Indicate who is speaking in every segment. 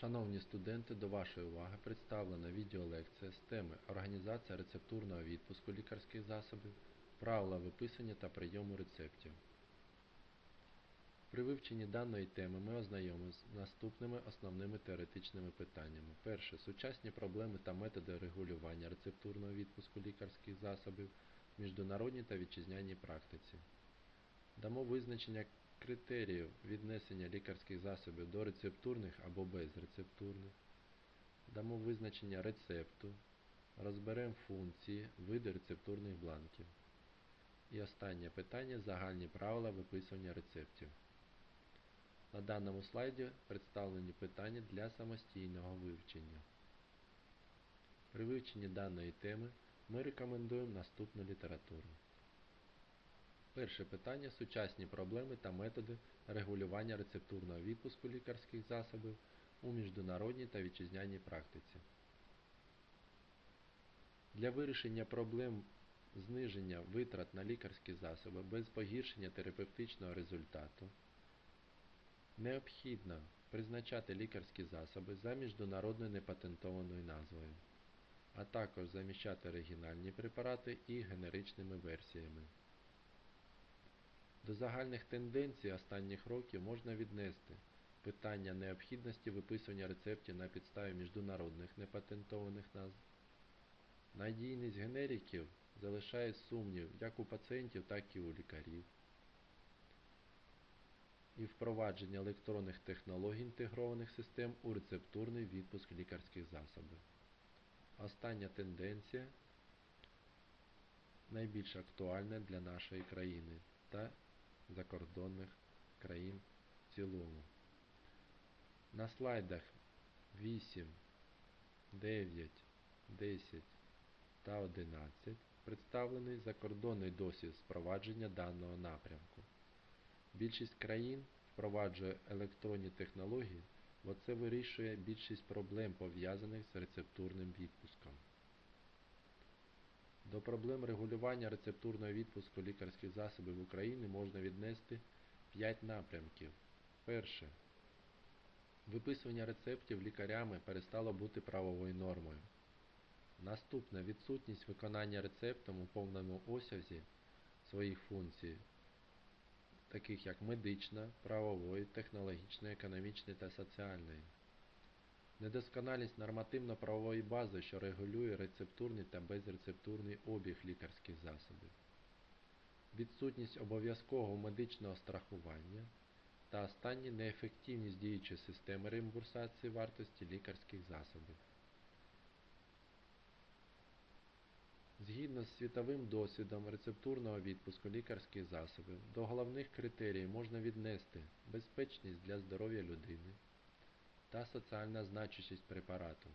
Speaker 1: Шановні студенти, до вашої уваги представлена відеолекція з теми Організація рецептурного відпуску лікарських засобів, правила виписання та прийому рецептів. При вивченні даної теми ми ознайомимося з наступними основними теоретичними питаннями. Перше. Сучасні проблеми та методи регулювання рецептурного відпуску лікарських засобів в міжнародній та вітчизняній практиці. Дамо визначення критеріїв віднесення лікарських засобів до рецептурних або безрецептурних. Дамо визначення рецепту. Розберемо функції, види рецептурних бланків. І останнє питання загальні правила виписування рецептів. На даному слайді представлені питання для самостійного вивчення. При вивченні даної теми ми рекомендуємо наступну літературу. Перше питання сучасні проблеми та методи регулювання рецептурного відпуску лікарських засобів у міжнародній та вітчизняній практиці. Для вирішення проблем зниження витрат на лікарські засоби без погіршення терапевтичного результату необхідно призначати лікарські засоби за міжнародною непатентованою назвою, а також заміщати оригінальні препарати і генеричними версіями. До загальних тенденцій останніх років можна віднести питання необхідності виписування рецептів на підставі міжнародних непатентованих назв. Надійність генериків залишає сумнів як у пацієнтів, так і у лікарів. І впровадження електронних технологій інтегрованих систем у рецептурний відпуск лікарських засобів. Остання тенденція найбільш актуальна для нашої країни та закордонних країн в цілому. На слайдах 8, 9, 10 та 11 представлений закордонний досвід впровадження даного напрямку. Більшість країн впроваджує електронні технології, бо це вирішує більшість проблем пов'язаних з рецептурним відпуском. До проблем регулювання рецептурного відпуску лікарських засобів в Україні можна віднести 5 напрямків. Перше. Виписування рецептів лікарями перестало бути правовою нормою. Наступне відсутність виконання рецептом у повному осязі своїх функцій, таких як медична, правової, технологічної, економічної та соціальної. Недосконалість нормативно-правової бази, що регулює рецептурний та безрецептурний обіг лікарських засобів, відсутність обов'язкового медичного страхування та останнє неефективність діючої системи реімбурсації вартості лікарських засобів. Згідно з світовим досвідом рецептурного відпуску лікарських засобів, до головних критеріїв можна віднести безпечність для здоров'я людини та соціальна значущість препарату.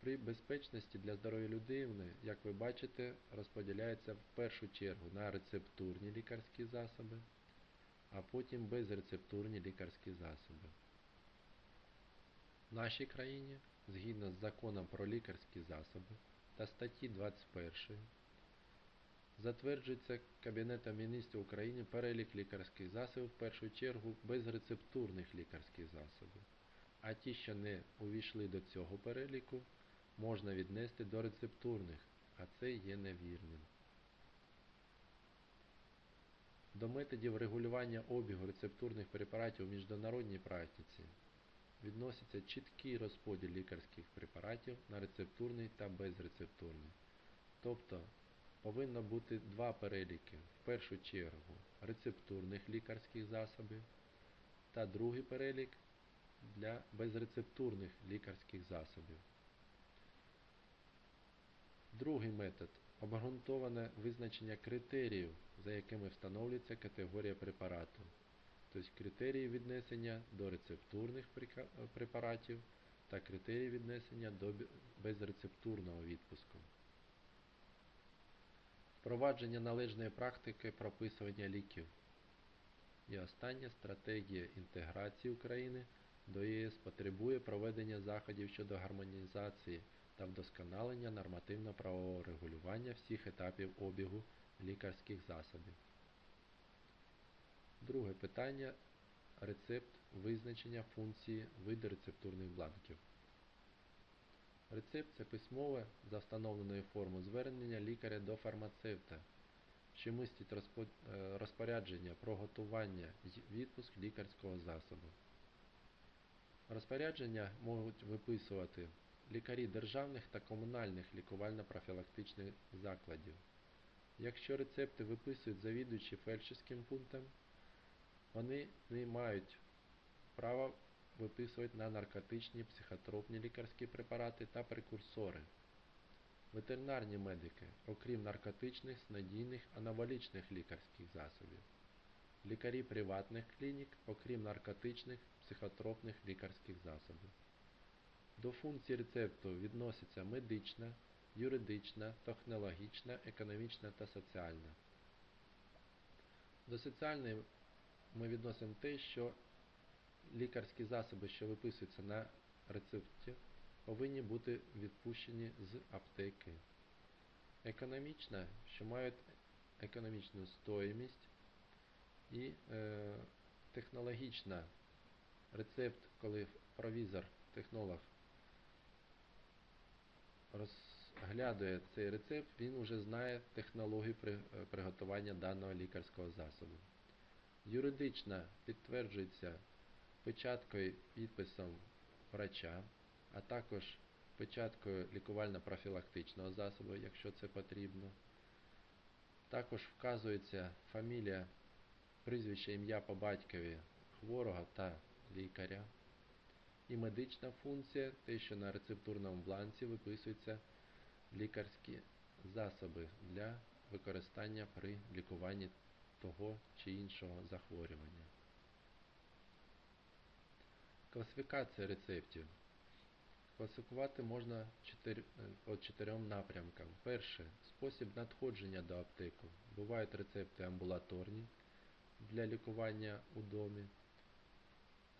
Speaker 1: При безпечності для здоров'я людини, як ви бачите, розподіляється в першу чергу на рецептурні лікарські засоби, а потім безрецептурні лікарські засоби. В нашій країні, згідно з законом про лікарські засоби та статті 21, затверджується Кабінетом міністрів України перелік лікарських засобів в першу чергу безрецептурних лікарських засобів, а ті, що не увійшли до цього переліку, можна віднести до рецептурних, а це є невірним. До методів регулювання обігу рецептурних препаратів у міжнародній практиці відноситься чіткий розподіл лікарських препаратів на рецептурний та безрецептурний. Тобто повинно бути два переліки. В першу чергу рецептурних лікарських засобів та другий перелік для безрецептурних лікарських засобів. Другий метод обґрунтоване визначення критеріїв, за якими встановлюється категорія препарату, тобто критерії віднесення до рецептурних препаратів та критерії віднесення до безрецептурного відпуску. Впровадження належної практики прописування ліків. І остання стратегія інтеграції України до ЄС потребує проведення заходів щодо гармонізації та вдосконалення нормативно-правового регулювання всіх етапів обігу лікарських засобів. Друге питання рецепт, визначення функції, види рецептурних бланків. Рецепт це письмове за встановленою формою звернення лікаря до фармацевта, що містить е, розпорядження про готування й відпуск лікарського засобу. Розпорядження можуть виписувати лікарі державних та комунальних лікувально-профілактичних закладів. Якщо рецепти виписують завідуючі фельдшерським пунктом, вони не мають права виписувати на наркотичні, психотропні лікарські препарати та прекурсори. Ветеринарні медики, окрім наркотичних, снадійних, анаболічних лікарських засобів. Лікарі приватних клінік, окрім наркотичних, психотропних лікарських засобів. До функцій рецепту відносяться медична, юридична, технологічна, економічна та соціальна. До соціальної ми відносимо те, що лікарські засоби, що виписуються на рецепті, повинні бути відпущені з аптеки. Економічна, що мають економічну стоїмість, і е, технологічна рецепт, коли провізор, технолог розглядує цей рецепт, він вже знає технологію е, приготування даного лікарського засобу. Юридична підтверджується печаткою підписом врача, а також печаткою лікувально-профілактичного засобу, якщо це потрібно. Також вказується фамілія, прізвище, ім'я по батькові хворого та лікаря. І медична функція, те, що на рецептурному бланці виписуються лікарські засоби для використання при лікуванні того чи іншого захворювання. Класифікація рецептів. Класифікувати можна е, по чотирьом напрямкам. Перше спосіб надходження до аптеку. Бувають рецепти амбулаторні для лікування у домі,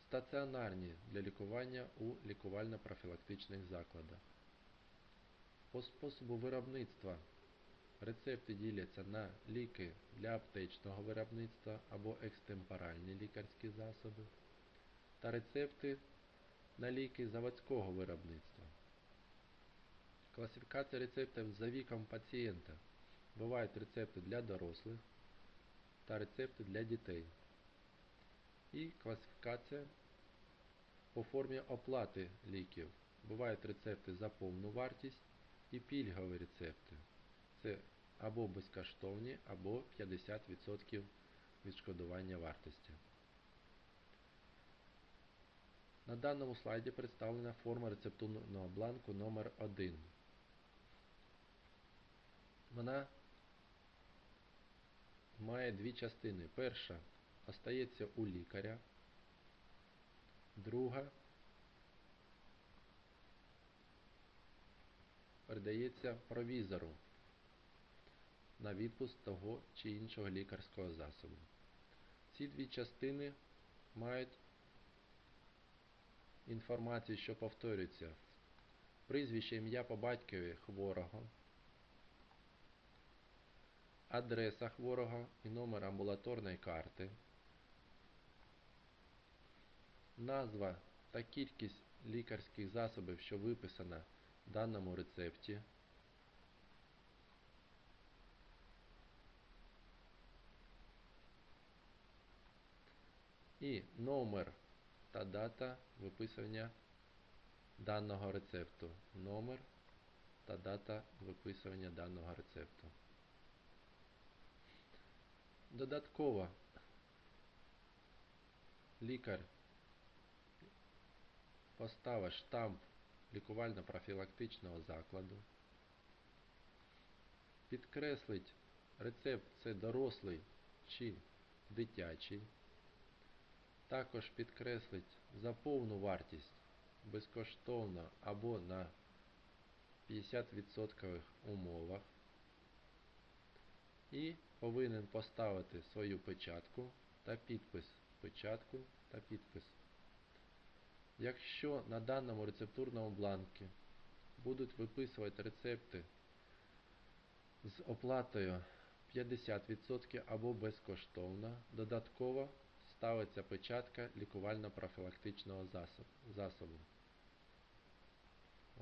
Speaker 1: стаціонарні для лікування у лікувально-профілактичних закладах. По способу виробництва рецепти діляться на ліки для аптечного виробництва або екстемпоральні лікарські засоби та рецепти на ліки заводського виробництва. Класифікація рецептів за віком пацієнта. Бувають рецепти для дорослих та рецепти для дітей. І класифікація по формі оплати ліків. Бувають рецепти за повну вартість і пільгові рецепти. Це або безкоштовні, або 50% відшкодування вартості. На даному слайді представлена форма рецептурного бланку номер 1 Вона має дві частини. Перша остається у лікаря, друга передається провізору на відпуск того чи іншого лікарського засобу. Ці дві частини мають інформацію, що повторюється. Прізвище ім'я по батькові хворого, адреса хворого і номер амбулаторної карти, назва та кількість лікарських засобів, що виписана в даному рецепті, і номер та дата виписування даного рецепту. Номер та дата виписування даного рецепту. Додатково лікар поставить штамп лікувально-профілактичного закладу, підкреслить рецепт це дорослий чи дитячий, також підкреслить за повну вартість безкоштовно або на 50% умовах і повинен поставити свою печатку та підпис, печатку та підпис. Якщо на даному рецептурному бланку будуть виписувати рецепти з оплатою 50% або безкоштовно, додатково ставиться печатка лікувально-профілактичного засобу.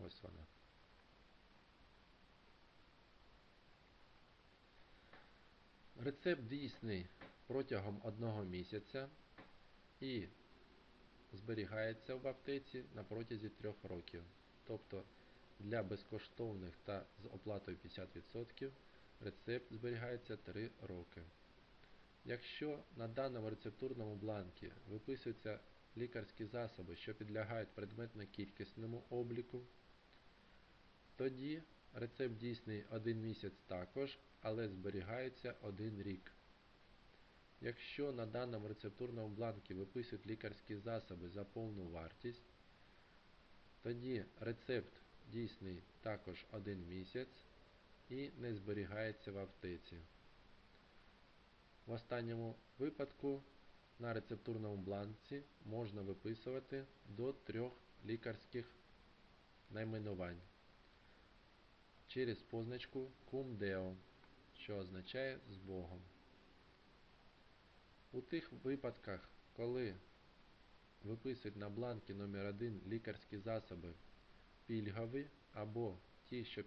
Speaker 1: Ось вона. Рецепт дійсний протягом одного місяця і зберігається в аптеці на протязі трьох років. Тобто для безкоштовних та з оплатою 50% рецепт зберігається 3 роки. Якщо на даному рецептурному бланкі виписуються лікарські засоби, що підлягають предметно-кількісному обліку, тоді рецепт дійсний 1 місяць також, але зберігається 1 рік. Якщо на даному рецептурному бланкі виписують лікарські засоби за повну вартість, тоді рецепт дійсний також 1 місяць і не зберігається в аптеці. В останньому випадку на рецептурному бланці можна виписувати до трьох лікарських найменувань через позначку Deo, що означає з Богом. У тих випадках, коли виписують на бланки номер 1 лікарські засоби пільгові або ті, що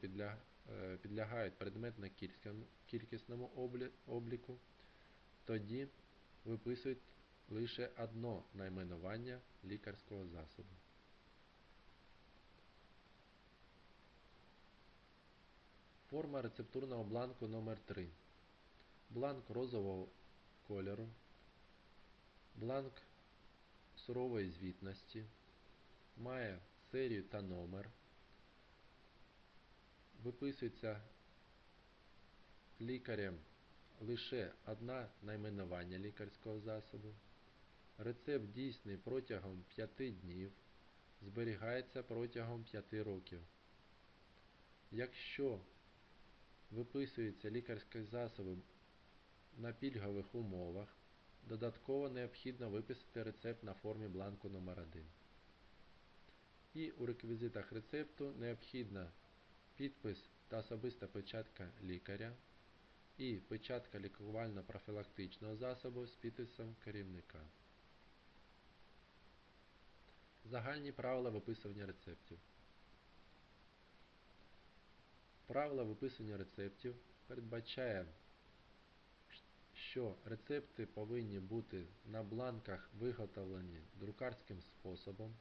Speaker 1: е, підлягають предметно-кількісному обліку, тоді виписують лише одно найменування лікарського засобу. Форма рецептурного бланку номер 3 Бланк розового кольору. Бланк сурової звітності. Має серію та номер. Виписується лікарем лише одне найменування лікарського засобу. Рецепт дійсний протягом 5 днів. Зберігається протягом 5 років. Якщо виписуються лікарські засоби на пільгових умовах, додатково необхідно виписати рецепт на формі бланку номер 1 І у реквізитах рецепту необхідно підпис та особиста печатка лікаря і печатка лікувально-профілактичного засобу з підписом керівника. Загальні правила виписування рецептів. Правила виписування рецептів передбачає, що рецепти повинні бути на бланках виготовлені друкарським способом.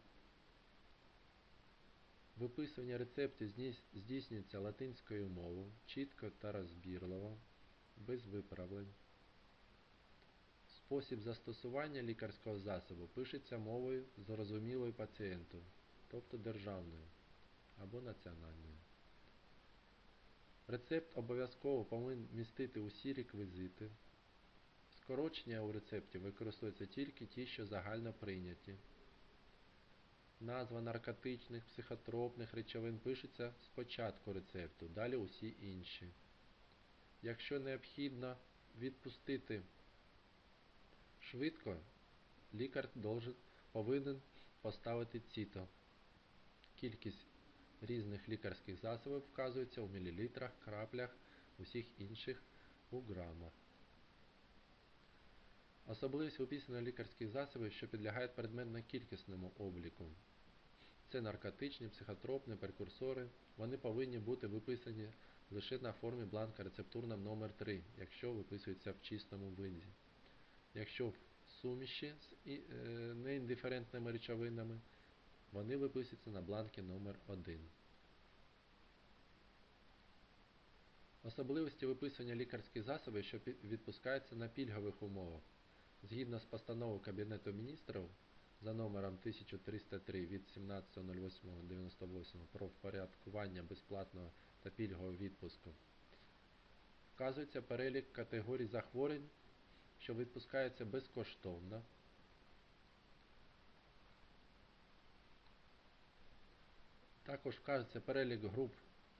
Speaker 1: Виписування рецептів здійснюється латинською мовою, чітко та розбірливо, без виправлень. Спосіб застосування лікарського засобу пишеться мовою зрозумілою пацієнту, тобто державною або національною. Рецепт обов'язково повинен містити усі реквізити. Скорочення у рецепті використовуються тільки ті, що загально прийняті. Назва наркотичних, психотропних речовин пишеться спочатку рецепту, далі усі інші. Якщо необхідно відпустити швидко, лікар повинен поставити ціто. Кількість різних лікарських засобів вказується у мілілітрах, краплях, усіх інших у грамах. Особливість виписання лікарських засобів, що підлягають предметно-кількісному обліку. Це наркотичні, психотропні, прекурсори. Вони повинні бути виписані лише на формі бланка рецептурна номер 3 якщо виписуються в чистому виді. Якщо в суміші з е, неіндиферентними речовинами, вони виписуються на бланкі номер 1 Особливості виписування лікарських засобів, що відпускаються на пільгових умовах. Згідно з постановою Кабінету міністрів за номером 1303 від 17.08.98 про впорядкування безплатного та пільгового відпуску, вказується перелік категорій захворювань, що відпускаються безкоштовно. Також вказується перелік груп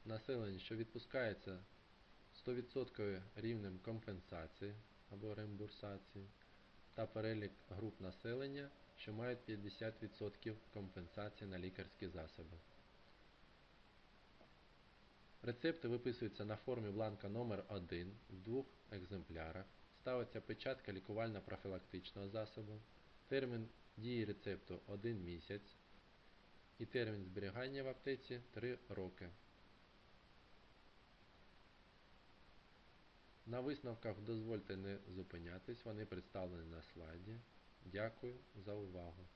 Speaker 1: населення, що відпускається 100% рівнем компенсації або реімбурсації, та перелік груп населення, що мають 50% компенсації на лікарські засоби. Рецепти виписуються на формі бланка номер 1 в двох екземплярах ставиться печатка лікувально-профілактичного засобу, термін дії рецепту 1 місяць і термін зберігання в аптеці 3 роки. На висновках дозвольте не зупинятись, вони представлені на слайді. Дякую за увагу.